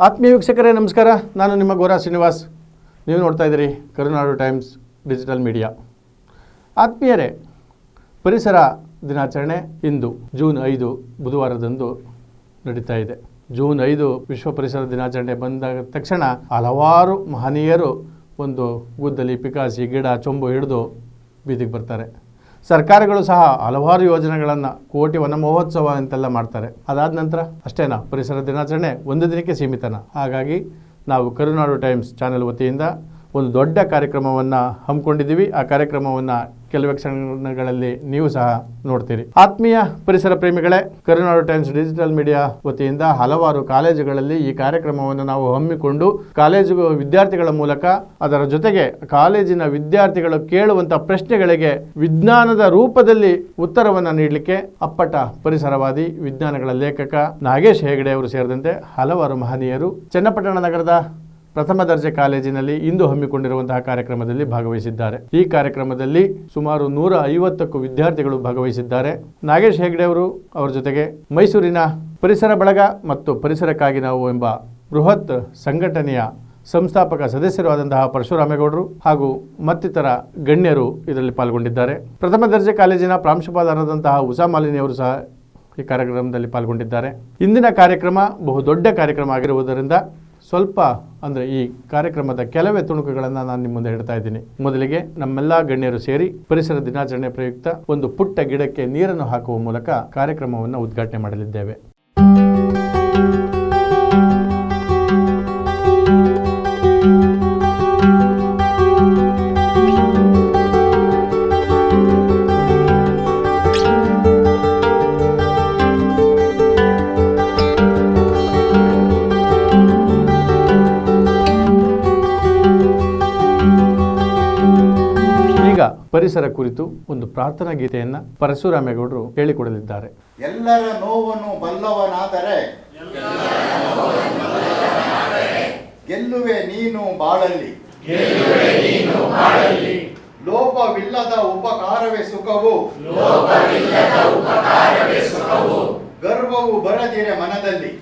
ಆತ್ಮೀಯ ವೀಕ್ಷಕರೇ, ನಮಸ್ಕಾರ. ನಾನು ನಿಮ್ಮ ಗೋರಾ ಶ್ರೀನಿವಾಸ್. ನೀವು ನೋಡ್ತಾ ಇದ್ದೀರಿ ಕರುನಾಡು ಟೈಮ್ಸ್ ಡಿಜಿಟಲ್ ಮೀಡಿಯಾ. ಆತ್ಮೀಯರೇ, ಪರಿಸರ ದಿನಾಚರಣೆ ಇಂದು ಜೂನ್ ಐದು ಬುಧವಾರದಂದು ನಡೀತಾ ಇದೆ. ಜೂನ್ ಐದು ವಿಶ್ವ ಪರಿಸರ ದಿನಾಚರಣೆ ಬಂದ ತಕ್ಷಣ ಹಲವಾರು ಮಹನೀಯರು ಒಂದು ಗುದ್ದಲಿ, ಪಿಕಾಸಿ, ಗಿಡ, ಚೊಂಬು ಹಿಡಿದು ಬೀದಿಗೆ ಬರ್ತಾರೆ. ಸರ್ಕಾರಗಳು ಸಹ ಹಲವಾರು ಯೋಜನೆಗಳನ್ನು ಕೋಟಿ ವನ ಮಹೋತ್ಸವ ಅಂತೆಲ್ಲ ಮಾಡ್ತಾರೆ. ಅದಾದ ನಂತರ ಅಷ್ಟೇನಾ, ಪರಿಸರ ದಿನಾಚರಣೆ ಒಂದು ದಿನಕ್ಕೆ ಸೀಮಿತನ. ಹಾಗಾಗಿ ನಾವು ಕರುನಾಡು ಟೈಮ್ಸ್ ಚಾನೆಲ್ ವತಿಯಿಂದ ಒಂದು ದೊಡ್ಡ ಕಾರ್ಯಕ್ರಮವನ್ನು ಹಮ್ಮಿಕೊಂಡಿದ್ದೀವಿ. ಆ ಕಾರ್ಯಕ್ರಮವನ್ನು ಕೆಲವೇ ಕ್ಷಣಗಳಲ್ಲಿ ನೀವು ಸಹ ನೋಡ್ತೀರಿ. ಆತ್ಮೀಯ ಪರಿಸರ ಪ್ರೇಮಿಗಳೇ, ಕರುನಾಡು ಟೈಮ್ಸ್ ಡಿಜಿಟಲ್ ಮೀಡಿಯಾ ವತಿಯಿಂದ ಹಲವಾರು ಕಾಲೇಜುಗಳಲ್ಲಿ ಈ ಕಾರ್ಯಕ್ರಮವನ್ನು ನಾವು ಹಮ್ಮಿಕೊಂಡು, ಕಾಲೇಜು ವಿದ್ಯಾರ್ಥಿಗಳ ಮೂಲಕ ಅದರ ಜೊತೆಗೆ ಕಾಲೇಜಿನ ವಿದ್ಯಾರ್ಥಿಗಳು ಕೇಳುವಂಥ ಪ್ರಶ್ನೆಗಳಿಗೆ ವಿಜ್ಞಾನದ ರೂಪದಲ್ಲಿ ಉತ್ತರವನ್ನು ನೀಡಲಿಕ್ಕೆ ಅಪ್ಪಟ ಪರಿಸರವಾದಿ ವಿಜ್ಞಾನಗಳ ಲೇಖಕ ನಾಗೇಶ್ ಹೆಗಡೆ ಅವರು ಸೇರಿದಂತೆ ಹಲವಾರು ಮಹನೀಯರು. ಚನ್ನಪಟ್ಟಣ ನಗರದ ಪ್ರಥಮ ದರ್ಜೆ ಕಾಲೇಜಿನಲ್ಲಿ ಇಂದು ಹಮ್ಮಿಕೊಂಡಿರುವಂತಹ ಕಾರ್ಯಕ್ರಮದಲ್ಲಿ ಭಾಗವಹಿಸಿದ್ದಾರೆ. ಈ ಕಾರ್ಯಕ್ರಮದಲ್ಲಿ ಸುಮಾರು ನೂರ ಐವತ್ತಕ್ಕೂ ವಿದ್ಯಾರ್ಥಿಗಳು ಭಾಗವಹಿಸಿದ್ದಾರೆ. ನಾಗೇಶ್ ಹೆಗ್ಡೆ ಅವರು ಅವರ ಜೊತೆಗೆ ಮೈಸೂರಿನ ಪರಿಸರ ಬಳಗ ಮತ್ತು ಪರಿಸರಕ್ಕಾಗಿ ನಾವು ಎಂಬ ಬೃಹತ್ ಸಂಘಟನೆಯ ಸಂಸ್ಥಾಪಕ ಸದಸ್ಯರು ಆದಂತಹ ಪರಶುರಾಮೇಗೌಡರು ಹಾಗೂ ಮತ್ತಿತರ ಗಣ್ಯರು ಇದರಲ್ಲಿ ಪಾಲ್ಗೊಂಡಿದ್ದಾರೆ. ಪ್ರಥಮ ದರ್ಜೆ ಕಾಲೇಜಿನ ಪ್ರಾಂಶುಪಾಲರಾದಂತಹ ಉಷಾ ಮಾಲಿನಿ ಅವರು ಸಹ ಈ ಕಾರ್ಯಕ್ರಮದಲ್ಲಿ ಪಾಲ್ಗೊಂಡಿದ್ದಾರೆ. ಇಂದಿನ ಕಾರ್ಯಕ್ರಮ ಬಹುದೊಡ್ಡ ಕಾರ್ಯಕ್ರಮ ಆಗಿರುವುದರಿಂದ ಸ್ವಲ್ಪ ಅಂದರೆ ಈ ಕಾರ್ಯಕ್ರಮದ ಕೆಲವೇ ತುಣುಕುಗಳನ್ನು ನಾನು ನಿಮ್ಮ ಮುಂದೆ ಇಡ್ತಾ ಇದ್ದೀನಿ. ಮೊದಲಿಗೆ ನಮ್ಮೆಲ್ಲ ಗಣ್ಯರು ಸೇರಿ ಪರಿಸರ ದಿನಾಚರಣೆ ಪ್ರಯುಕ್ತ ಒಂದು ಪುಟ್ಟ ಗಿಡಕ್ಕೆ ನೀರನ್ನು ಹಾಕುವ ಮೂಲಕ ಕಾರ್ಯಕ್ರಮವನ್ನು ಉದ್ಘಾಟನೆ ಮಾಡಲಿದ್ದೇವೆ. ಪರಿಸರ ಕುರಿತು ಒಂದು ಪ್ರಾರ್ಥನಾ ಗೀತೆಯನ್ನ ಪರಶುರಾಮೇಗೌಡರು ಹೇಳಿಕೊಡಲಿದ್ದಾರೆ. ಎಲ್ಲರ ನೋವನ್ನು ಬಲ್ಲವನಾದರೆ ಗೆಲ್ಲುವೆ ನೀನು ಬಾಳಲ್ಲಿ. ಲೋಪವಿಲ್ಲದ ಉಪಕಾರವೇ ಸುಖವು. ಗರ್ವವು ಬರದಿರೆ ಮನದಲ್ಲಿ.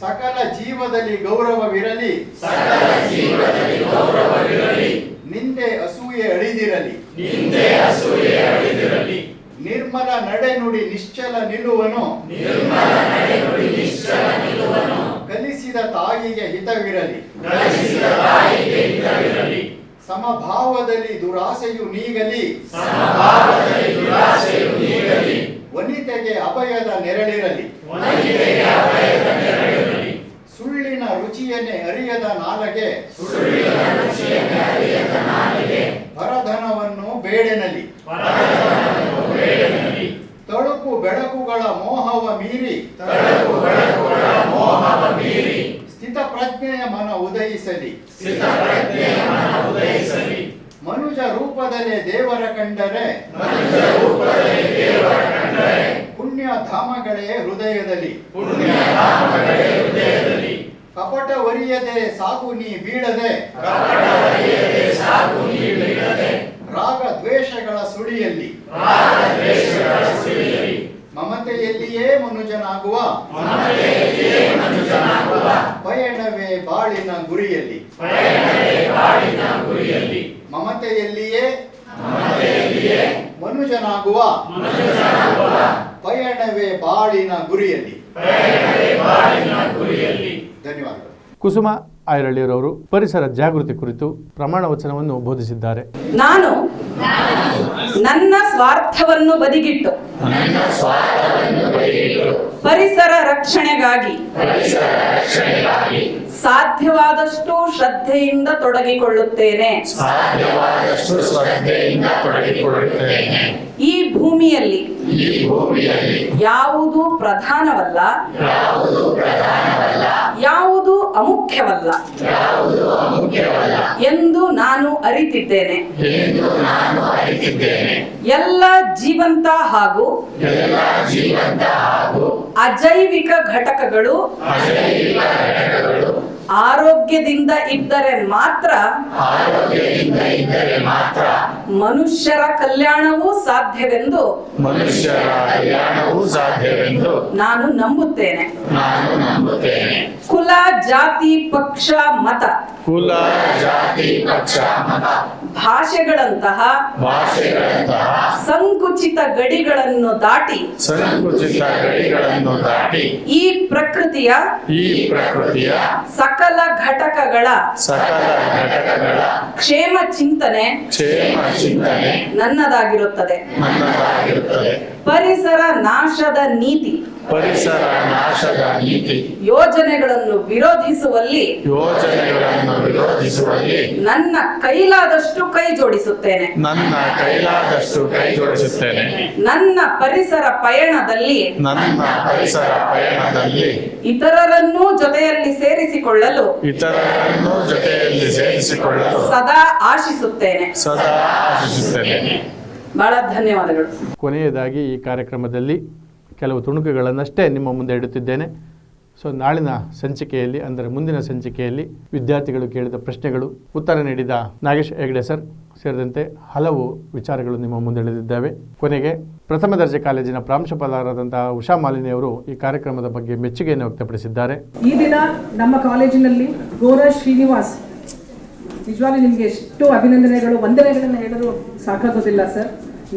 ಸಕಲ ಜೀವದಲ್ಲಿ ಗೌರವವಿರಲಿ. ನಿಂದೆ ಅಸೂಯೆ ಅಳಿದಿರಲಿ. ನಿರ್ಮಲ ನಡೆನುಡಿ ನಿಶ್ಚಲ ನಿಲ್ಲುವನು. ಕಲಿಸಿದ ತಾಯಿಗೆ ಹಿತವಿರಲಿ. ಕಲಿಸಿದ ತಾಯಿಗೆ ಹಿತವಿರಲಿ. ಸಮಭಾವದಲ್ಲಿ ದುರಾಸೆಯು ನೀಗಲಿ. ಸಮಭಾವದಲ್ಲಿ ದುರಾಸೆಯು ನೀಗಲಿ. ವನಿತೆಗೆ ಅಭಯದ ನೆರಳಿರಲಿ. ಸುಳ್ಳಿನ ರುಚಿಯನ್ನೇ ಅರಿಯದ ನಾಲಗೆ. ಪರಧನವನ್ನು ಬೇಡೆನಲಿ. ತಳುಕು ಬೆಳಕುಗಳ ಮೋಹವ ಮೀರಿ. ಸ್ಥಿತ ಪ್ರಜ್ಞೆಯ ಮನ ಉದಯಿಸಲಿ. ಮನುಜ ರೂಪದಲ್ಲಿ ದೇವರ ಕಂಡರೆ. ಪುಣ್ಯ ಧಾಮಗಳೇ ಹೃದಯದಲ್ಲಿ. ಕಪಟ ಒರಿಯದೆ ಸಾಕು ನೀ ಬೀಳದೆ. ರಾಗ ದ್ವೇಷಗಳ ಸುಳಿಯಲ್ಲಿ. ಮಮತೆಯಲ್ಲಿಯೇ ಮನುಜನಾಗುವ. ಪಯಣವೇ ಬಾಳಿನ ಗುರಿಯಲ್ಲಿ. ಮಮತೆಯಲ್ಲಿಯೇ ಮನುಜನಾಗುವ. ಪಯಣವೇ ಬಾಳಿನ ಗುರಿಯಲ್ಲಿ. ಧನ್ಯವಾದಗಳು. ಕುಸುಮ ಐರಳ್ಳಿಯರವರು ಪರಿಸರ ಜಾಗೃತಿ ಕುರಿತು ಪ್ರಮಾಣ ವಚನವನ್ನು ಬೋಧಿಸಿದ್ದಾರೆ. ನಾನು ನನ್ನ ಸ್ವಾರ್ಥವನ್ನು ಬದಿಗಿಟ್ಟು ಪರಿಸರ ರಕ್ಷಣೆಗಾಗಿ ಸಾಧ್ಯವಾದಷ್ಟು ಶ್ರದ್ಧೆಯಿಂದ ತೊಡಗಿಕೊಳ್ಳುತ್ತೇನೆ. ಸಾಧ್ಯವಾದಷ್ಟು ಶ್ರದ್ಧೆಯಿಂದ ತೊಡಗಿಕೊಳ್ಳುತ್ತೇನೆ. ಈ ಭೂಮಿಯಲ್ಲಿ ಈ ಭೂಮಿಯಲ್ಲಿ ಯಾವುದು ಪ್ರಧಾನವಲ್ಲ. ಯಾವುದು ಪ್ರಧಾನವಲ್ಲ. ಯಾವುದು ಅಮುಖ್ಯ ಅಮುಖ್ಯವಲ್ಲ. ಎಂದು ನಾನು ಅರಿತಿದ್ದೇನೆ. ಎಲ್ಲ ಜೀವಂತ ಹಾಗೂ ಅಜೈವಿಕ ಘಟಕಗಳು ಆರೋಗ್ಯದಿಂದ ಇದ್ದರೆ ಮಾತ್ರ ಆರೋಗ್ಯದಿಂದ ಇದ್ದರೆ ಮಾತ್ರ ಮನುಷ್ಯರ ಕಲ್ಯಾಣವೂ ಸಾಧ್ಯವೆಂದು ಮನುಷ್ಯರ ಕಲ್ಯಾಣವೂ ಸಾಧ್ಯವೆಂದು ನಾನು ನಂಬುತ್ತೇನೆ. ನಾನು ನಂಬುತ್ತೇನೆ. ಕುಲ ಜಾತಿ ಪಕ್ಷ ಮತ. ಕುಲ ಜಾತಿ ಪಕ್ಷ ಮತ. ಭಾಷೆಗಳಂತಹ ಭಾಷೆಗಳಂತಹ ಸಂಕುಚಿತ ಗಡಿಗಳನ್ನು ದಾಟಿ ಸಂಕುಚಿತ ಗಡಿಗಳನ್ನು ದಾಟಿ ಈ ಪ್ರಕೃತಿಯ ಈ ಪ್ರಕೃತಿಯ ಸಕಲ ಘಟಕಗಳ ಸಕಲ ಘಟಕಗಳ ಕ್ಷೇಮ ಚಿಂತನೆ ಕ್ಷೇಮ ಚಿಂತನೆ ನನ್ನದಾಗಿರುತ್ತದೆ. ನನ್ನದಾಗಿರುತ್ತದೆ. ಪರಿಸರ ನಾಶದ ನೀತಿ. ಪರಿಸರ ನಾಶದ ನೀತಿ. ಯೋಜನೆಗಳನ್ನು ವಿರೋಧಿಸುವಲ್ಲಿ ಯೋಜನೆಗಳನ್ನು ವಿರೋಧಿಸುವಲ್ಲಿ ನನ್ನ ಕೈಲಾದಷ್ಟು ಕೈ ಜೋಡಿಸುತ್ತೇನೆ. ನನ್ನ ಕೈಲಾದಷ್ಟು ಕೈ ಜೋಡಿಸುತ್ತೇನೆ. ನನ್ನ ಪರಿಸರ ಪಯಣದಲ್ಲಿ ನನ್ನ ಪರಿಸರ ಪಯಣದಲ್ಲಿ ಇತರರನ್ನೂ ಜೊತೆಯಲ್ಲಿ ಸೇರಿಸಿಕೊಳ್ಳಲು ಇತರರನ್ನು ಜೊತೆಯಲ್ಲಿ ಸೇರಿಸಿಕೊಳ್ಳಲು ಸದಾ ಆಶಿಸುತ್ತೇನೆ. ಸದಾ ಆಶಿಸುತ್ತೇನೆ. ಬಹಳ ಧನ್ಯವಾದಗಳು. ಕೊನೆಯದಾಗಿ ಈ ಕಾರ್ಯಕ್ರಮದಲ್ಲಿ ಕೆಲವು ತುಣುಕುಗಳನ್ನಷ್ಟೇ ನಿಮ್ಮ ಮುಂದೆ ಇಡುತ್ತಿದ್ದೇನೆ. ಸೊ ನಾಳಿನ ಸಂಚಿಕೆಯಲ್ಲಿ, ಅಂದರೆ ಮುಂದಿನ ಸಂಚಿಕೆಯಲ್ಲಿ ವಿದ್ಯಾರ್ಥಿಗಳು ಕೇಳಿದ ಪ್ರಶ್ನೆಗಳು, ಉತ್ತರ ನೀಡಿದ ನಾಗೇಶ್ ಹೆಗ್ಡೆ ಸರ್ ಸೇರಿದಂತೆ ಹಲವು ವಿಚಾರಗಳು ನಿಮ್ಮ ಮುಂದೆ ಇಳಿದಿದ್ದಾವೆ ಕೊನೆಗೆ, ಪ್ರಥಮ ದರ್ಜೆ ಕಾಲೇಜಿನ ಪ್ರಾಂಶುಪಾಲರಾದಂತಹ ಉಷಾ ಮಾಲಿನಿ ಅವರು ಈ ಕಾರ್ಯಕ್ರಮದ ಬಗ್ಗೆ ಮೆಚ್ಚುಗೆಯನ್ನು ವ್ಯಕ್ತಪಡಿಸಿದ್ದಾರೆ. ಈ ದಿನ ನಮ್ಮ ಕಾಲೇಜಿನಲ್ಲಿ ಗೋರ ಶ್ರೀನಿವಾಸ್, ನಿಜವಾಗ್ಲೂ ನಿಮಗೆ ಎಷ್ಟು ಅಭಿನಂದನೆಗಳು, ವಂದನೆಗಳನ್ನು ಹೇಳಲು ಸಾಕಾಗೋದಿಲ್ಲ ಸರ್.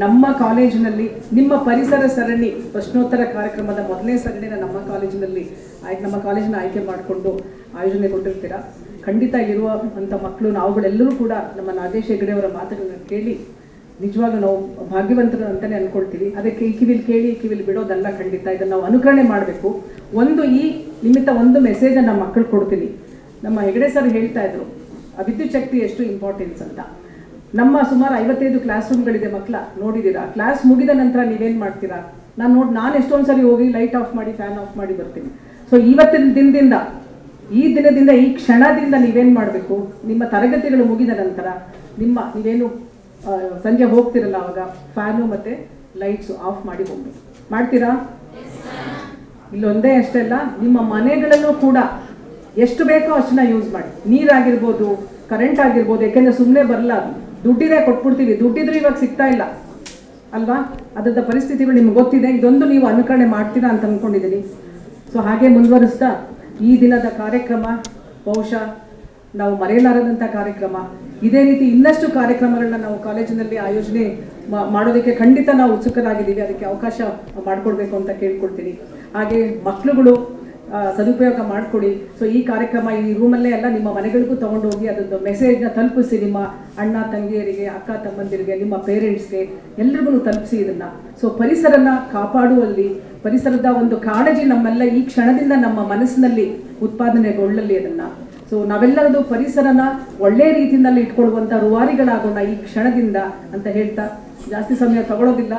ನಮ್ಮ ಕಾಲೇಜಿನಲ್ಲಿ ನಿಮ್ಮ ಪರಿಸರ ಸರಣಿ ಪ್ರಶ್ನೋತ್ತರ ಕಾರ್ಯಕ್ರಮದ ಮೊದಲನೇ ಸರಣಿನ ನಮ್ಮ ಕಾಲೇಜಿನಲ್ಲಿ ಆಯ್ಕೆ ನಮ್ಮ ಕಾಲೇಜಿನ ಆಯ್ಕೆ ಮಾಡಿಕೊಂಡು ಆಯೋಜನೆ ಕೊಟ್ಟಿರ್ತೀರಾ? ಖಂಡಿತ ಇರುವ ಅಂಥ ಮಕ್ಕಳು, ನಾವುಗಳೆಲ್ಲರೂ ಕೂಡ ನಮ್ಮ ನಾಗೇಶ್ ಹೆಗಡೆ ಅವರ ಮಾತುಗಳನ್ನ ಕೇಳಿ ನಿಜವಾಗ್ಲೂ ನಾವು ಭಾಗ್ಯವಂತರು ಅಂತಲೇ ಅನ್ಕೊಳ್ತೀವಿ. ಅದಕ್ಕೆ ಈ ಕಿವಿಲ್ ಕೇಳಿ, ಈ ಕಿವಿಲ್ ಬಿಡೋದಲ್ಲ ಖಂಡಿತ. ಇದನ್ನು ನಾವು ಅನುಕರಣೆ ಮಾಡಬೇಕು. ಒಂದು ಈ ನಿಮಿತ್ತ ಒಂದು ಮೆಸೇಜ್ ನಮ್ಮ ಮಕ್ಕಳು ಕೊಡ್ತೀನಿ. ನಮ್ಮ ಹೆಗಡೆ ಸರ್ ಹೇಳ್ತಾ ಇದ್ರು ಆ ವಿದ್ಯುತ್ ಶಕ್ತಿ ಎಷ್ಟು ಇಂಪಾರ್ಟೆನ್ಸ್ ಅಂತ. ನಮ್ಮ ಸುಮಾರು ಐವತ್ತೈದು ಕ್ಲಾಸ್ ರೂಮ್ಗಳಿದೆ ಮಕ್ಕಳ, ನೋಡಿದ್ದೀರಾ? ಕ್ಲಾಸ್ ಮುಗಿದ ನಂತರ ನೀವೇನು ಮಾಡ್ತೀರಾ? ನಾನು ನೋಡಿ, ನಾನು ಎಷ್ಟೊಂದು ಸರಿ ಹೋಗಿ ಲೈಟ್ ಆಫ್ ಮಾಡಿ ಫ್ಯಾನ್ ಆಫ್ ಮಾಡಿ ಬರ್ತೀನಿ. ಸೊ ಇವತ್ತಿನ ದಿನದಿಂದ, ಈ ದಿನದಿಂದ, ಈ ಕ್ಷಣದಿಂದ ನೀವೇನು ಮಾಡಬೇಕು? ನಿಮ್ಮ ತರಗತಿಗಳು ಮುಗಿದ ನಂತರ, ನಿಮ್ಮ, ನೀವೇನು ಸಂಜೆ ಹೋಗ್ತಿರಲ್ಲ ಅವಾಗ ಫ್ಯಾನು ಮತ್ತು ಲೈಟ್ಸು ಆಫ್ ಮಾಡಿ ಹೋಗ್ಬೇಕು ಮಾಡ್ತೀರಾ? ಇಲ್ಲೊಂದೇ ಅಷ್ಟೇ ಅಲ್ಲ, ನಿಮ್ಮ ಮನೆಗಳಲ್ಲೂ ಕೂಡ ಎಷ್ಟು ಬೇಕೋ ಅಷ್ಟನ್ನ ಯೂಸ್ ಮಾಡಿ. ನೀರಾಗಿರ್ಬೋದು ಕರೆಂಟ್ ಆಗಿರ್ಬೋದು, ಯಾಕೆಂದ್ರೆ ಸುಮ್ಮನೆ ಬರಲ್ಲ ಅದು ದುಡ್ಡಿದೆ, ಕೊಟ್ಬಿಡ್ತೀವಿ. ದುಡ್ಡಿದ್ರೆ ಇವಾಗ ಸಿಗ್ತಾ ಇಲ್ಲ. ಅಲ್ವಾ? ಅದರದ ಪರಿಸ್ಥಿತಿಗಳು ನಿಮ್ಗೆ ಗೊತ್ತಿದೆ. ಇದೊಂದು ನೀವು ಅನುಕರಣೆ ಮಾಡ್ತೀರಾ ಅಂತ ಅಂದ್ಕೊಂಡಿದ್ದೀನಿ ಸೊ ಹಾಗೆ ಮುಂದುವರಿಸ್ತಾ, ಈ ದಿನದ ಕಾರ್ಯಕ್ರಮ ಬಹುಶಃ ನಾವು ಮರೆಯಲಾರದಂಥ ಕಾರ್ಯಕ್ರಮ. ಇದೇ ರೀತಿ ಇನ್ನಷ್ಟು ಕಾರ್ಯಕ್ರಮಗಳನ್ನ ನಾವು ಕಾಲೇಜಿನಲ್ಲಿ ಆಯೋಜನೆ ಮಾಡೋದಕ್ಕೆ ಖಂಡಿತ ನಾವು ಉತ್ಸುಕರಾಗಿದ್ದೀವಿ. ಅದಕ್ಕೆ ಅವಕಾಶ ಮಾಡಿಕೊಡ್ಬೇಕು ಅಂತ ಕೇಳ್ಕೊಡ್ತೀನಿ. ಹಾಗೆ ಮಕ್ಕಳುಗಳು ಸದುಪಯೋಗ ಮಾಡಿಕೊಡಿ. ಸೊ ಈ ಕಾರ್ಯಕ್ರಮ ಈ ರೂಮಲ್ಲೇ ಎಲ್ಲ ನಿಮ್ಮ ಮನೆಗಳಿಗೂ ತಗೊಂಡೋಗಿ ಅದೊಂದು ಮೆಸೇಜ್ನ ತಲುಪಿಸಿ ನಿಮ್ಮ ಅಣ್ಣ, ತಂಗಿಯರಿಗೆ, ಅಕ್ಕ, ತಮ್ಮಂದಿರಿಗೆ, ನಿಮ್ಮ ಪೇರೆಂಟ್ಸ್ಗೆ ಎಲ್ರಿಗೂ ತಲುಪಿಸಿ ಇದನ್ನ. ಸೊ ಪರಿಸರನ ಕಾಪಾಡುವಲ್ಲಿ, ಪರಿಸರದ ಒಂದು ಕಾಳಜಿ ನಮ್ಮೆಲ್ಲ ಈ ಕ್ಷಣದಿಂದ ನಮ್ಮ ಮನಸ್ಸಿನಲ್ಲಿ ಉತ್ಪಾದನೆಗೊಳ್ಳಲಿ ಅದನ್ನ. ಸೊ ನಾವೆಲ್ಲರದು ಪರಿಸರನ ಒಳ್ಳೆ ರೀತಿಯಲ್ಲಿ ಇಟ್ಕೊಳ್ಳುವಂಥ ರುವಾರಿಗಳಾಗೋಣ ಈ ಕ್ಷಣದಿಂದ ಅಂತ ಹೇಳ್ತಾ. ಜಾಸ್ತಿ ಸಮಯ ತಗೊಳ್ಳೋದಿಲ್ಲ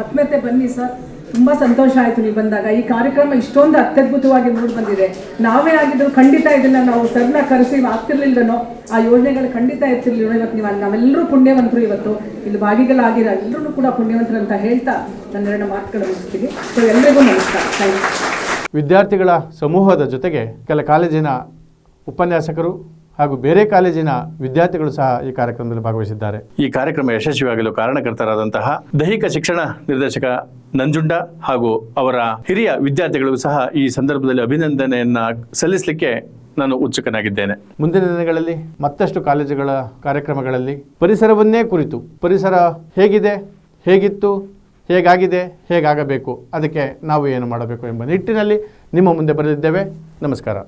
ಮತ್ತೆ ಬನ್ನಿ ಸರ್. ತುಂಬಾ ಸಂತೋಷ ಆಯ್ತು ನೀವು ಬಂದಾಗ. ಈ ಕಾರ್ಯಕ್ರಮ ಇಷ್ಟೊಂದು ಅತ್ಯದ್ಭುತವಾಗಿ ಮೂಡಿ ಬಂದಿದೆ. ನಾವೇ ಆಗಿದ್ರು ಖಂಡಿತ ಇದನ್ನು ನಾವು ಸರ್ನ ಕರೆಸಿ ಆಗ್ತಿರ್ಲಿಲ್ವನೋ, ಆ ಯೋಜನೆಗಳು ಖಂಡಿತ ಇರ್ತಿರ್ಲಿಲ್ಲ. ಇವತ್ತು ನೀವು ನಾವೆಲ್ಲರೂ ಪುಣ್ಯವಂತರು ಇವತ್ತು. ಇಲ್ಲಿ ಭಾಗಿಗಳಾಗಿರೋ ಎಲ್ಲರೂ ಕೂಡ ಪುಣ್ಯವಂತರು ಅಂತ ಹೇಳ್ತಾ ನನ್ನೆರಡು ಮಾತುಗಳು ಮುಗಿಸ್ತೀನಿ. ಸೊ ಎಲ್ಲರಿಗೂ ನಮಸ್ಕಾರ. ವಿದ್ಯಾರ್ಥಿಗಳ ಸಮೂಹದ ಜೊತೆಗೆ ಕೆಲ ಕಾಲೇಜಿನ ಉಪನ್ಯಾಸಕರು ಹಾಗೂ ಬೇರೆ ಕಾಲೇಜಿನ ವಿದ್ಯಾರ್ಥಿಗಳು ಸಹ ಈ ಕಾರ್ಯಕ್ರಮದಲ್ಲಿ ಭಾಗವಹಿಸಿದ್ದಾರೆ. ಈ ಕಾರ್ಯಕ್ರಮ ಯಶಸ್ವಿಯಾಗಲು ಕಾರಣಕರ್ತರಾದಂತಹ ದೈಹಿಕ ಶಿಕ್ಷಣ ನಿರ್ದೇಶಕ ನಂಜುಂಡ ಹಾಗೂ ಅವರ ಹಿರಿಯ ವಿದ್ಯಾರ್ಥಿಗಳಿಗೂ ಸಹ ಈ ಸಂದರ್ಭದಲ್ಲಿ ಅಭಿನಂದನೆಯನ್ನ ಸಲ್ಲಿಸಲಿಕ್ಕೆ ನಾನು ಉತ್ಸುಕನಾಗಿದ್ದೇನೆ. ಮುಂದಿನ ದಿನಗಳಲ್ಲಿ ಮತ್ತಷ್ಟು ಕಾಲೇಜುಗಳ ಕಾರ್ಯಕ್ರಮಗಳಲ್ಲಿ ಪರಿಸರವನ್ನೇ ಕುರಿತು ಪರಿಸರ ಹೇಗಿದೆ ಹೇಗಿತ್ತು ಹೇಗಾಗಿದೆ ಹೇಗಾಗಬೇಕು ಅದಕ್ಕೆ ನಾವು ಏನು ಮಾಡಬೇಕು ಎಂಬ ನಿಟ್ಟಿನಲ್ಲಿ ನಿಮ್ಮ ಮುಂದೆ ಬರೆದಿದ್ದೇವೆ. ನಮಸ್ಕಾರ.